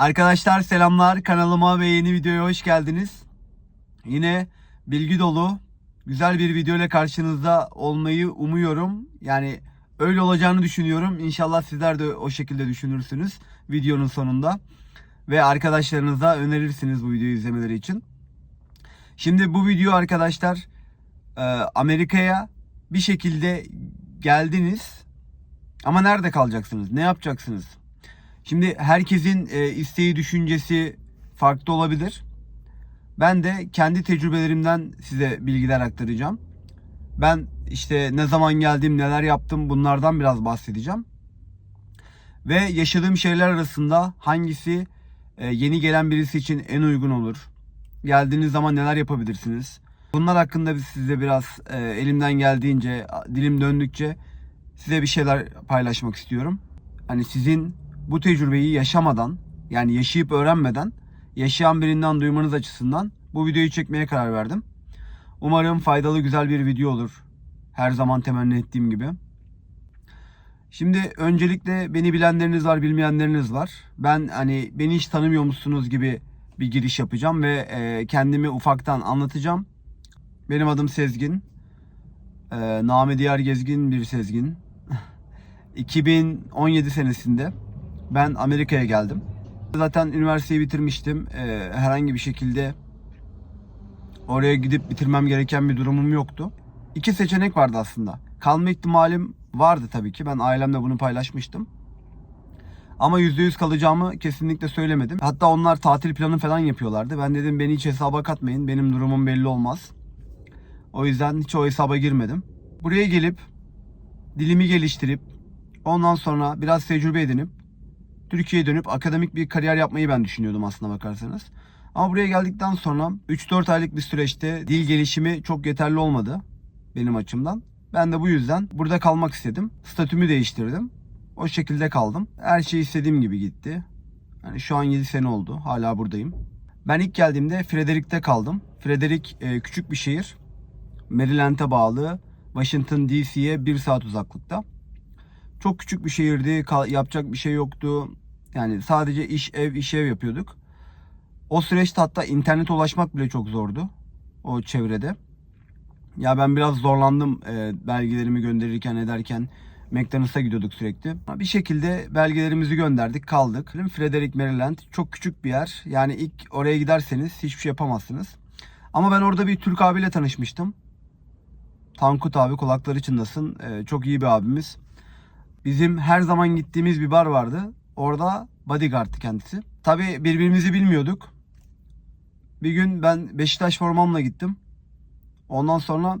Arkadaşlar selamlar kanalıma ve yeni videoya hoş geldiniz. Yine bilgi dolu güzel bir video ile karşınızda olmayı umuyorum. Yani öyle olacağını düşünüyorum. İnşallah sizler de o şekilde düşünürsünüz videonun sonunda. Ve arkadaşlarınıza önerirsiniz bu videoyu izlemeleri için. Şimdi bu video arkadaşlar e, Amerika'ya bir şekilde geldiniz. Ama nerede kalacaksınız? Ne yapacaksınız? Şimdi herkesin e, isteği, düşüncesi farklı olabilir. Ben de kendi tecrübelerimden size bilgiler aktaracağım. Ben işte ne zaman geldim, neler yaptım bunlardan biraz bahsedeceğim. Ve yaşadığım şeyler arasında hangisi e, yeni gelen birisi için en uygun olur? Geldiğiniz zaman neler yapabilirsiniz? Bunlar hakkında biz size biraz e, elimden geldiğince, dilim döndükçe size bir şeyler paylaşmak istiyorum. Hani sizin bu tecrübeyi yaşamadan yani yaşayıp öğrenmeden yaşayan birinden duymanız açısından bu videoyu çekmeye karar verdim. Umarım faydalı güzel bir video olur. Her zaman temenni ettiğim gibi. Şimdi öncelikle beni bilenleriniz var, bilmeyenleriniz var. Ben hani beni hiç tanımıyormuşsunuz gibi bir giriş yapacağım ve e, kendimi ufaktan anlatacağım. Benim adım Sezgin. E, Name Diyar Gezgin bir Sezgin. 2017 senesinde ben Amerika'ya geldim. Zaten üniversiteyi bitirmiştim. Ee, herhangi bir şekilde oraya gidip bitirmem gereken bir durumum yoktu. İki seçenek vardı aslında. Kalma ihtimalim vardı tabii ki. Ben ailemle bunu paylaşmıştım. Ama %100 kalacağımı kesinlikle söylemedim. Hatta onlar tatil planı falan yapıyorlardı. Ben dedim beni hiç hesaba katmayın. Benim durumum belli olmaz. O yüzden hiç o hesaba girmedim. Buraya gelip dilimi geliştirip ondan sonra biraz tecrübe edinip Türkiye'ye dönüp akademik bir kariyer yapmayı ben düşünüyordum aslına bakarsanız. Ama buraya geldikten sonra 3-4 aylık bir süreçte dil gelişimi çok yeterli olmadı benim açımdan. Ben de bu yüzden burada kalmak istedim. Statümü değiştirdim. O şekilde kaldım. Her şey istediğim gibi gitti. Yani şu an 7 sene oldu. Hala buradayım. Ben ilk geldiğimde Frederick'te kaldım. Frederick e, küçük bir şehir. Maryland'e bağlı. Washington DC'ye 1 saat uzaklıkta. Çok küçük bir şehirdi. Yapacak bir şey yoktu. Yani sadece iş ev iş ev yapıyorduk. O süreçte hatta internete ulaşmak bile çok zordu. O çevrede. Ya ben biraz zorlandım e, belgelerimi gönderirken ederken. McDonald's'a gidiyorduk sürekli. Bir şekilde belgelerimizi gönderdik, kaldık. Frederick, Maryland çok küçük bir yer. Yani ilk oraya giderseniz hiçbir şey yapamazsınız. Ama ben orada bir Türk abiyle tanışmıştım. Tankut abi kulakları çınlasın. E, çok iyi bir abimiz. Bizim her zaman gittiğimiz bir bar vardı. Orada bodyguard'tı kendisi. Tabi birbirimizi bilmiyorduk. Bir gün ben Beşiktaş formamla gittim. Ondan sonra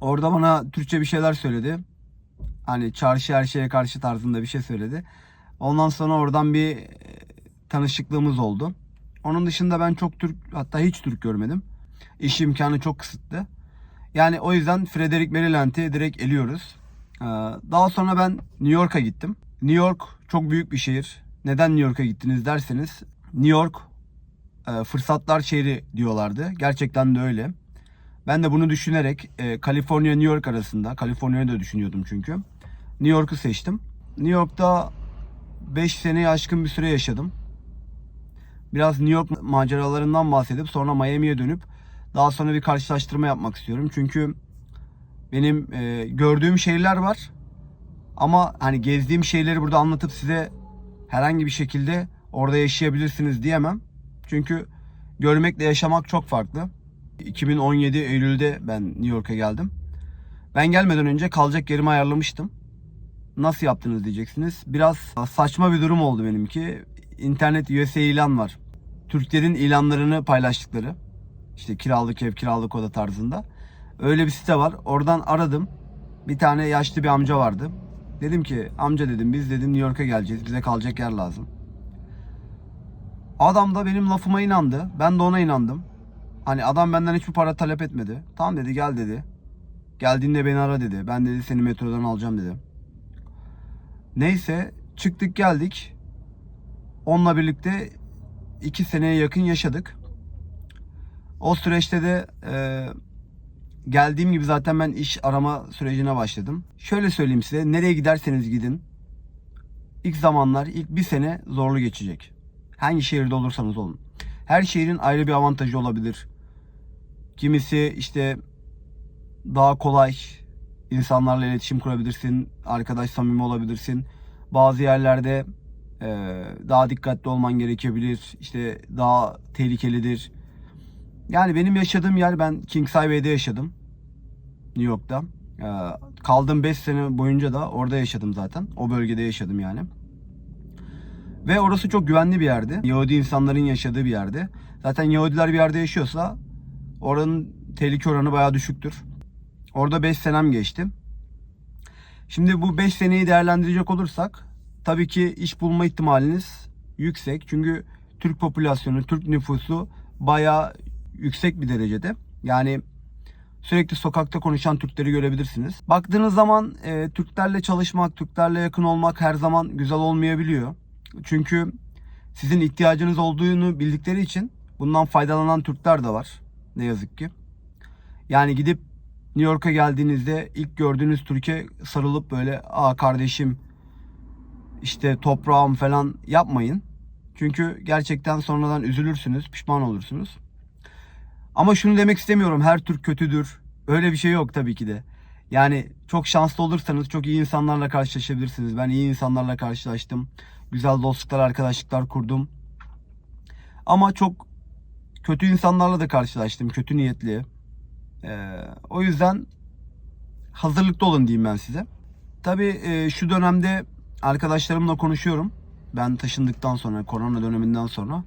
orada bana Türkçe bir şeyler söyledi. Hani çarşı her şeye karşı tarzında bir şey söyledi. Ondan sonra oradan bir e, tanışıklığımız oldu. Onun dışında ben çok Türk hatta hiç Türk görmedim. İş imkanı çok kısıtlı. Yani o yüzden Frederick Maryland'i direkt eliyoruz. Ee, Daha sonra ben New York'a gittim. New York çok büyük bir şehir. Neden New York'a gittiniz derseniz New York e, fırsatlar şehri diyorlardı. Gerçekten de öyle. Ben de bunu düşünerek e, Kaliforniya New York arasında, Kaliforniya'yı da düşünüyordum çünkü. New York'u seçtim. New York'ta 5 seneye aşkın bir süre yaşadım. Biraz New York maceralarından bahsedip sonra Miami'ye dönüp daha sonra bir karşılaştırma yapmak istiyorum. Çünkü benim e, gördüğüm şeyler var. Ama hani gezdiğim şeyleri burada anlatıp size herhangi bir şekilde orada yaşayabilirsiniz diyemem. Çünkü görmekle yaşamak çok farklı. 2017 Eylül'de ben New York'a geldim. Ben gelmeden önce kalacak yerimi ayarlamıştım. Nasıl yaptınız diyeceksiniz. Biraz saçma bir durum oldu benimki. İnternet USA ilan var. Türklerin ilanlarını paylaştıkları. İşte kiralık ev, kiralık oda tarzında. Öyle bir site var. Oradan aradım. Bir tane yaşlı bir amca vardı. Dedim ki amca dedim biz dedim New York'a geleceğiz. Bize kalacak yer lazım. Adam da benim lafıma inandı. Ben de ona inandım. Hani adam benden hiçbir para talep etmedi. Tamam dedi gel dedi. Geldiğinde beni ara dedi. Ben dedi seni metrodan alacağım dedi. Neyse çıktık geldik. Onunla birlikte iki seneye yakın yaşadık. O süreçte de e, geldiğim gibi zaten ben iş arama sürecine başladım. Şöyle söyleyeyim size nereye giderseniz gidin ilk zamanlar ilk bir sene zorlu geçecek. Hangi şehirde olursanız olun. Her şehrin ayrı bir avantajı olabilir. Kimisi işte daha kolay insanlarla iletişim kurabilirsin, arkadaş samimi olabilirsin. Bazı yerlerde daha dikkatli olman gerekebilir. İşte daha tehlikelidir. Yani benim yaşadığım yer ben Kings Highway'de yaşadım. New York'ta. E, kaldığım 5 sene boyunca da orada yaşadım zaten. O bölgede yaşadım yani. Ve orası çok güvenli bir yerdi. Yahudi insanların yaşadığı bir yerde. Zaten Yahudiler bir yerde yaşıyorsa oranın tehlike oranı bayağı düşüktür. Orada 5 senem geçti. Şimdi bu 5 seneyi değerlendirecek olursak tabii ki iş bulma ihtimaliniz yüksek. Çünkü Türk popülasyonu, Türk nüfusu bayağı yüksek bir derecede. Yani sürekli sokakta konuşan Türkleri görebilirsiniz. Baktığınız zaman e, Türklerle çalışmak, Türklerle yakın olmak her zaman güzel olmayabiliyor. Çünkü sizin ihtiyacınız olduğunu bildikleri için bundan faydalanan Türkler de var. Ne yazık ki. Yani gidip New York'a geldiğinizde ilk gördüğünüz Türkiye sarılıp böyle aa kardeşim işte toprağım falan yapmayın. Çünkü gerçekten sonradan üzülürsünüz, pişman olursunuz. Ama şunu demek istemiyorum her Türk kötüdür. Öyle bir şey yok tabii ki de. Yani çok şanslı olursanız çok iyi insanlarla karşılaşabilirsiniz. Ben iyi insanlarla karşılaştım. Güzel dostluklar, arkadaşlıklar kurdum. Ama çok kötü insanlarla da karşılaştım. Kötü niyetli. Ee, o yüzden hazırlıklı olun diyeyim ben size. Tabii e, şu dönemde arkadaşlarımla konuşuyorum. Ben taşındıktan sonra, korona döneminden sonra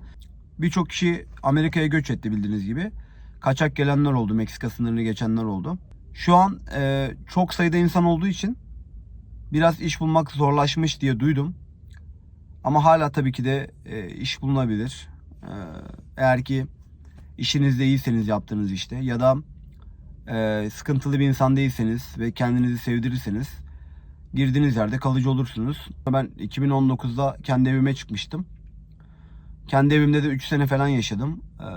birçok kişi Amerika'ya göç etti bildiğiniz gibi. Kaçak gelenler oldu, Meksika sınırını geçenler oldu. Şu an e, çok sayıda insan olduğu için biraz iş bulmak zorlaşmış diye duydum. Ama hala tabii ki de e, iş bulunabilir. E, eğer ki işinizde iyiyseniz yaptığınız işte ya da e, sıkıntılı bir insan değilseniz ve kendinizi sevdirirseniz girdiğiniz yerde kalıcı olursunuz. Ben 2019'da kendi evime çıkmıştım. Kendi evimde de 3 sene falan yaşadım. E,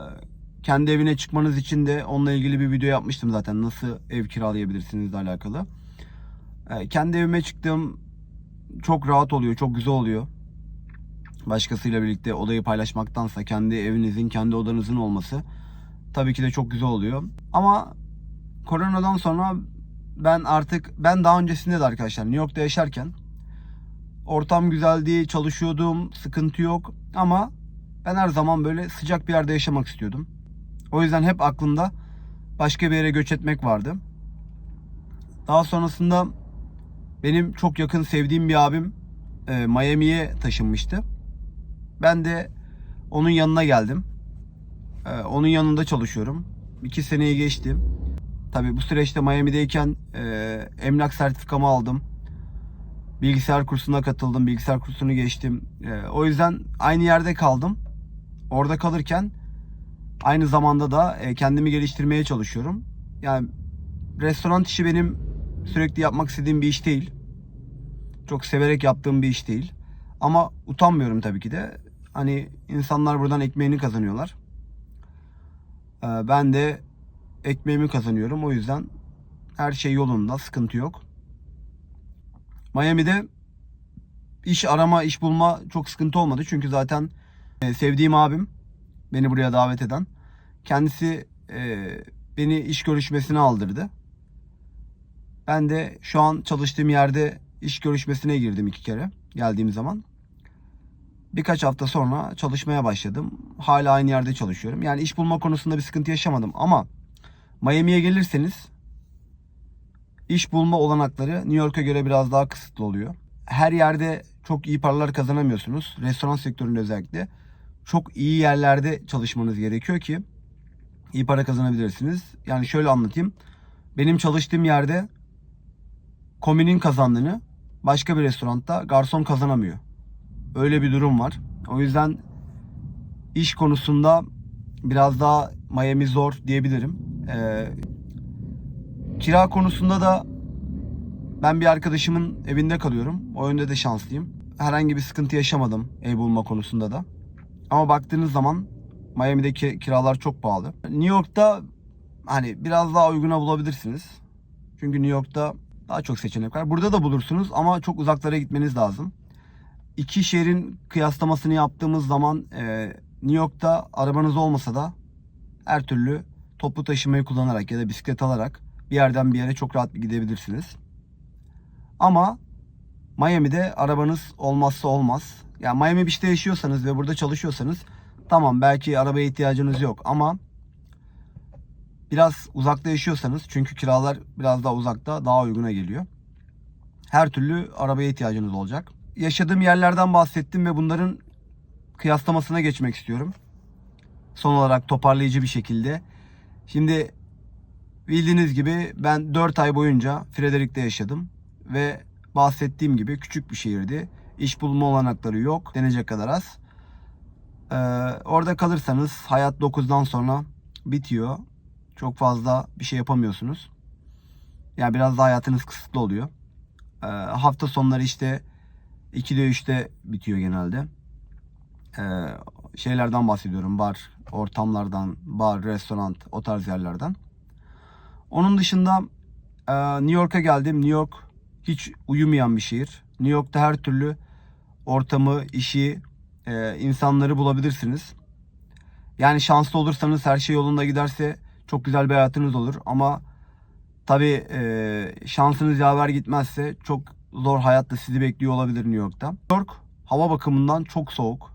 kendi evine çıkmanız için de onunla ilgili bir video yapmıştım zaten. Nasıl ev kiralayabilirsiniz alakalı. E, kendi evime çıktım. Çok rahat oluyor, çok güzel oluyor başkasıyla birlikte odayı paylaşmaktansa kendi evinizin, kendi odanızın olması tabii ki de çok güzel oluyor. Ama koronadan sonra ben artık ben daha öncesinde de arkadaşlar New York'ta yaşarken ortam güzeldi, çalışıyordum, sıkıntı yok ama ben her zaman böyle sıcak bir yerde yaşamak istiyordum. O yüzden hep aklımda başka bir yere göç etmek vardı. Daha sonrasında benim çok yakın sevdiğim bir abim e, Miami'ye taşınmıştı. Ben de onun yanına geldim. Ee, onun yanında çalışıyorum. İki seneyi geçtim. Tabii bu süreçte Miami'deyken e, emlak sertifikamı aldım. Bilgisayar kursuna katıldım. Bilgisayar kursunu geçtim. E, o yüzden aynı yerde kaldım. Orada kalırken aynı zamanda da e, kendimi geliştirmeye çalışıyorum. Yani restoran işi benim sürekli yapmak istediğim bir iş değil. Çok severek yaptığım bir iş değil. Ama utanmıyorum tabii ki de. Hani insanlar buradan ekmeğini kazanıyorlar. Ee, ben de ekmeğimi kazanıyorum. O yüzden her şey yolunda, sıkıntı yok. Miami'de iş arama, iş bulma çok sıkıntı olmadı. Çünkü zaten e, sevdiğim abim beni buraya davet eden kendisi e, beni iş görüşmesine aldırdı. Ben de şu an çalıştığım yerde iş görüşmesine girdim iki kere geldiğim zaman. Birkaç hafta sonra çalışmaya başladım. Hala aynı yerde çalışıyorum. Yani iş bulma konusunda bir sıkıntı yaşamadım ama Miami'ye gelirseniz iş bulma olanakları New York'a göre biraz daha kısıtlı oluyor. Her yerde çok iyi paralar kazanamıyorsunuz. Restoran sektöründe özellikle çok iyi yerlerde çalışmanız gerekiyor ki iyi para kazanabilirsiniz. Yani şöyle anlatayım. Benim çalıştığım yerde kominin kazandığını başka bir restoranda garson kazanamıyor. Öyle bir durum var. O yüzden iş konusunda biraz daha Miami zor diyebilirim. Ee, kira konusunda da ben bir arkadaşımın evinde kalıyorum. O yönde de şanslıyım. Herhangi bir sıkıntı yaşamadım ev bulma konusunda da. Ama baktığınız zaman Miami'deki kiralar çok pahalı. New York'ta hani biraz daha uyguna bulabilirsiniz. Çünkü New York'ta daha çok seçenek var. Burada da bulursunuz ama çok uzaklara gitmeniz lazım. iki şehrin kıyaslamasını yaptığımız zaman e, New York'ta arabanız olmasa da her türlü toplu taşımayı kullanarak ya da bisiklet alarak bir yerden bir yere çok rahat gidebilirsiniz. Ama Miami'de arabanız olmazsa olmaz. Yani Miami Beach'te yaşıyorsanız ve burada çalışıyorsanız tamam belki arabaya ihtiyacınız yok ama biraz uzakta yaşıyorsanız çünkü kiralar biraz daha uzakta daha uyguna geliyor. Her türlü arabaya ihtiyacınız olacak. Yaşadığım yerlerden bahsettim ve bunların kıyaslamasına geçmek istiyorum. Son olarak toparlayıcı bir şekilde. Şimdi bildiğiniz gibi ben 4 ay boyunca Frederick'te yaşadım ve bahsettiğim gibi küçük bir şehirdi. İş bulma olanakları yok. Denecek kadar az. Ee, orada kalırsanız hayat 9'dan sonra bitiyor. Çok fazla bir şey yapamıyorsunuz. Yani biraz da hayatınız kısıtlı oluyor. Ee, hafta sonları işte 2'de 3'te bitiyor genelde. Ee, şeylerden bahsediyorum. Bar, ortamlardan, bar, restoran, o tarz yerlerden. Onun dışında e, New York'a geldim. New York hiç uyumayan bir şehir. New York'ta her türlü ortamı, işi, e, insanları bulabilirsiniz. Yani şanslı olursanız her şey yolunda giderse çok güzel bir hayatınız olur. Ama tabii e, şansınız yaver gitmezse çok zor hayat da sizi bekliyor olabilir New York'ta. New York hava bakımından çok soğuk.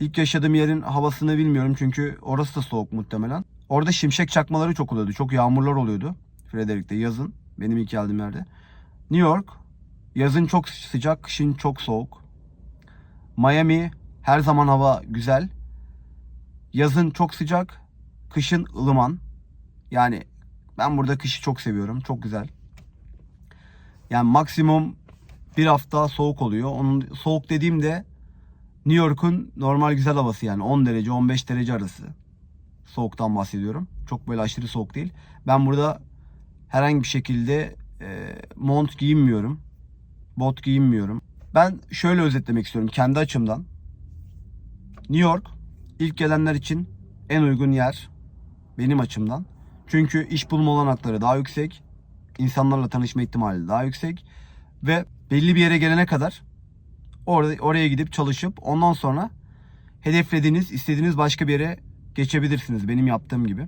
İlk yaşadığım yerin havasını bilmiyorum çünkü orası da soğuk muhtemelen. Orada şimşek çakmaları çok oluyordu. Çok yağmurlar oluyordu. Frederick'te yazın. Benim ilk geldiğim yerde. New York yazın çok sıcak, kışın çok soğuk. Miami her zaman hava güzel. Yazın çok sıcak, kışın ılıman. Yani ben burada kışı çok seviyorum. Çok güzel. Yani maksimum bir hafta soğuk oluyor. Onun soğuk dediğimde New York'un normal güzel havası yani 10 derece 15 derece arası. Soğuktan bahsediyorum. Çok böyle aşırı soğuk değil. Ben burada herhangi bir şekilde e, mont giyinmiyorum. Bot giyinmiyorum. Ben şöyle özetlemek istiyorum kendi açımdan. New York ilk gelenler için en uygun yer benim açımdan. Çünkü iş bulma olanakları daha yüksek. insanlarla tanışma ihtimali daha yüksek. Ve belli bir yere gelene kadar orada oraya gidip çalışıp ondan sonra hedeflediğiniz, istediğiniz başka bir yere geçebilirsiniz benim yaptığım gibi.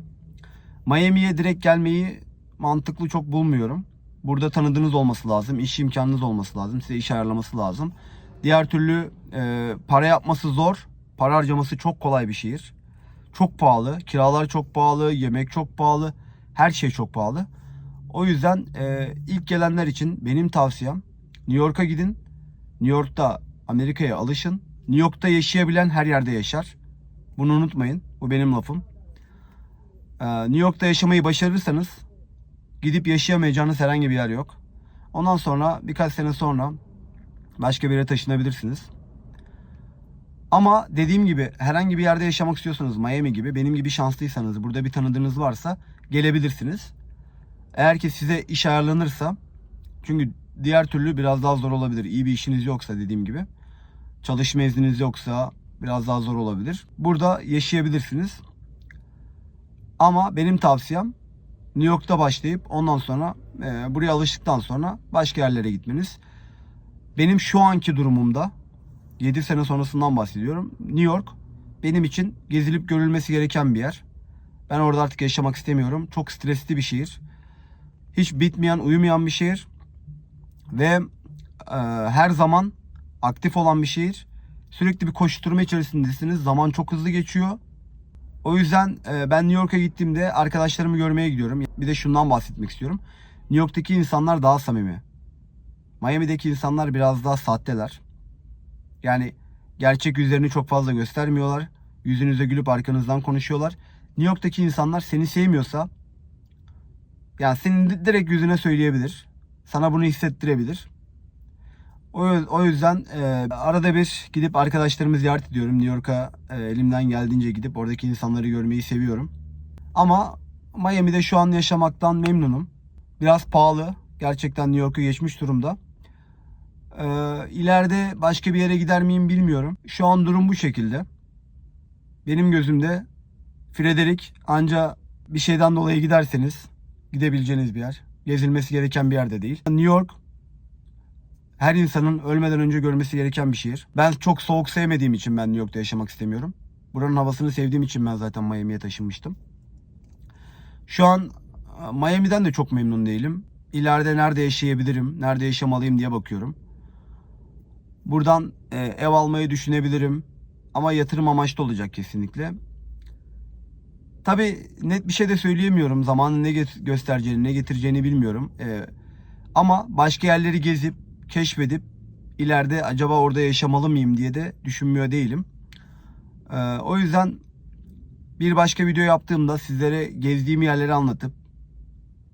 Miami'ye direkt gelmeyi mantıklı çok bulmuyorum. Burada tanıdığınız olması lazım, iş imkanınız olması lazım, size iş ayarlaması lazım. Diğer türlü e, para yapması zor, para harcaması çok kolay bir şehir. Çok pahalı, kiralar çok pahalı, yemek çok pahalı, her şey çok pahalı. O yüzden e, ilk gelenler için benim tavsiyem New York'a gidin. New York'ta Amerika'ya alışın. New York'ta yaşayabilen her yerde yaşar. Bunu unutmayın. Bu benim lafım. Ee, New York'ta yaşamayı başarırsanız gidip yaşayamayacağınız herhangi bir yer yok. Ondan sonra birkaç sene sonra başka bir yere taşınabilirsiniz. Ama dediğim gibi herhangi bir yerde yaşamak istiyorsanız Miami gibi benim gibi şanslıysanız burada bir tanıdığınız varsa gelebilirsiniz. Eğer ki size iş ayarlanırsa çünkü diğer türlü biraz daha zor olabilir. İyi bir işiniz yoksa dediğim gibi. Çalışma izniniz yoksa biraz daha zor olabilir. Burada yaşayabilirsiniz. Ama benim tavsiyem New York'ta başlayıp ondan sonra e, buraya alıştıktan sonra başka yerlere gitmeniz. Benim şu anki durumumda 7 sene sonrasından bahsediyorum. New York benim için gezilip görülmesi gereken bir yer. Ben orada artık yaşamak istemiyorum. Çok stresli bir şehir. Hiç bitmeyen, uyumayan bir şehir. Ve e, her zaman aktif olan bir şehir. Sürekli bir koşturma içerisindesiniz. Zaman çok hızlı geçiyor. O yüzden e, ben New York'a gittiğimde arkadaşlarımı görmeye gidiyorum. Bir de şundan bahsetmek istiyorum. New York'taki insanlar daha samimi. Miami'deki insanlar biraz daha sahteler. Yani gerçek yüzlerini çok fazla göstermiyorlar. Yüzünüze gülüp arkanızdan konuşuyorlar. New York'taki insanlar seni sevmiyorsa yani senin di- direkt yüzüne söyleyebilir. Sana bunu hissettirebilir. O, yüzden e, arada bir gidip arkadaşlarımı ziyaret ediyorum. New York'a e, elimden geldiğince gidip oradaki insanları görmeyi seviyorum. Ama Miami'de şu an yaşamaktan memnunum. Biraz pahalı. Gerçekten New York'u geçmiş durumda. E, ileride başka bir yere gider miyim bilmiyorum. Şu an durum bu şekilde. Benim gözümde Frederick anca bir şeyden dolayı giderseniz gidebileceğiniz bir yer. Gezilmesi gereken bir yerde değil. New York her insanın ölmeden önce görmesi gereken bir şehir. Ben çok soğuk sevmediğim için ben New York'ta yaşamak istemiyorum. Buranın havasını sevdiğim için ben zaten Miami'ye taşınmıştım. Şu an e, Miami'den de çok memnun değilim. İleride nerede yaşayabilirim, nerede yaşamalıyım diye bakıyorum. Buradan e, ev almayı düşünebilirim. Ama yatırım amaçlı olacak kesinlikle. Tabi net bir şey de söyleyemiyorum. Zamanın ne göstereceğini, ne getireceğini bilmiyorum. E, ama başka yerleri gezip, keşfedip ileride acaba orada yaşamalı mıyım diye de düşünmüyor değilim. E, o yüzden bir başka video yaptığımda sizlere gezdiğim yerleri anlatıp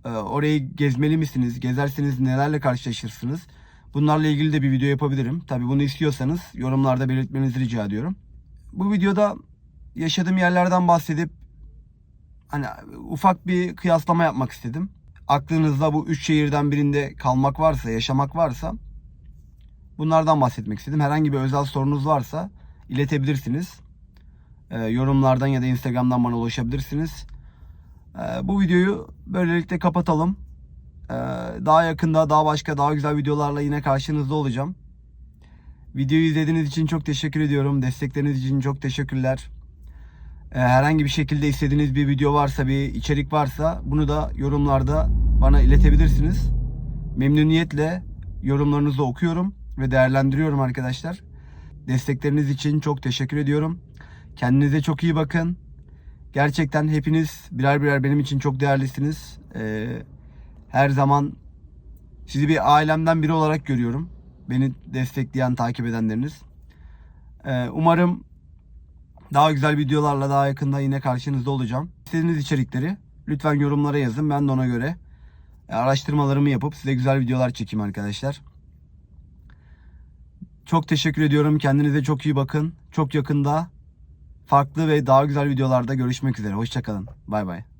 e, orayı gezmeli misiniz? Gezerseniz nelerle karşılaşırsınız? Bunlarla ilgili de bir video yapabilirim. Tabii bunu istiyorsanız yorumlarda belirtmenizi rica ediyorum. Bu videoda yaşadığım yerlerden bahsedip hani ufak bir kıyaslama yapmak istedim. Aklınızda bu üç şehirden birinde kalmak varsa, yaşamak varsa bunlardan bahsetmek istedim. Herhangi bir özel sorunuz varsa iletebilirsiniz. Ee, yorumlardan ya da Instagram'dan bana ulaşabilirsiniz. Ee, bu videoyu böylelikle kapatalım. Ee, daha yakında daha başka daha güzel videolarla yine karşınızda olacağım. Videoyu izlediğiniz için çok teşekkür ediyorum. Destekleriniz için çok teşekkürler. Herhangi bir şekilde istediğiniz bir video varsa, bir içerik varsa bunu da yorumlarda bana iletebilirsiniz. Memnuniyetle yorumlarınızı okuyorum ve değerlendiriyorum arkadaşlar. Destekleriniz için çok teşekkür ediyorum. Kendinize çok iyi bakın. Gerçekten hepiniz birer birer benim için çok değerlisiniz. Ee, her zaman sizi bir ailemden biri olarak görüyorum. Beni destekleyen, takip edenleriniz. Ee, umarım daha güzel videolarla daha yakında yine karşınızda olacağım. İstediğiniz içerikleri lütfen yorumlara yazın. Ben de ona göre e, araştırmalarımı yapıp size güzel videolar çekeyim arkadaşlar. Çok teşekkür ediyorum. Kendinize çok iyi bakın. Çok yakında farklı ve daha güzel videolarda görüşmek üzere. Hoşçakalın. Bay bay.